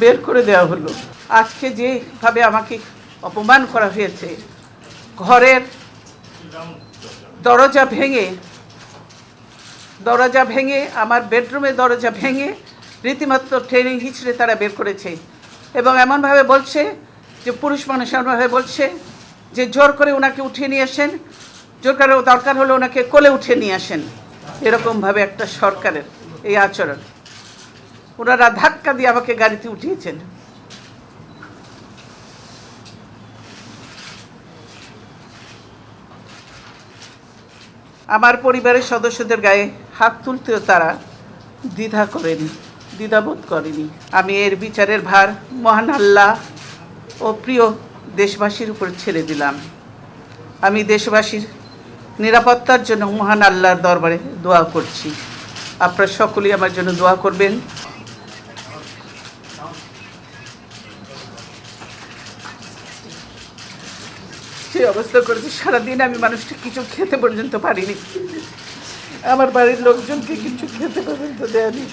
বের করে দেওয়া হলো। আজকে যেভাবে আমাকে অপমান করা হয়েছে, ঘরের দরজা ভেঙে দরজা ভেঙে, আমার বেডরুমের দরজা ভেঙে রীতিমাত্র ট্রেনিং হিচড়ে তারা বের করেছে এবং এমনভাবে বলছে যে, পুরুষ মানুষ এমনভাবে বলছে যে, জোর করে ওনাকে উঠিয়ে নিয়ে আসেন, জোর করে দরকার হলে ওনাকে কোলে উঠিয়ে নিয়ে আসেন। এরকমভাবে একটা সরকারের এই আচরণ। ওনারা ধাক্কা দিয়ে আমাকে গাড়িতে উঠিয়েছেন। আমার পরিবারের সদস্যদের গায়ে হাত তুলতেও তারা দ্বিধা করেনি, দ্বিধাবোধ করেনি। আমি এর বিচারের ভার মহান আল্লাহ ও প্রিয় দেশবাসীর উপর ছেড়ে দিলাম। আমি দেশবাসীর নিরাপত্তার জন্য মহান আল্লাহর দরবারে দোয়া করছি। আপনারা সকলেই আমার জন্য দোয়া করবেন। সেই অবস্থা করেছি, সারাদিন আমি মানুষটা কিছু খেতে পর্যন্ত পারিনি। আমার বাড়ির লোকজনকে কিছু খেতে পর্যন্ত দেয়নি।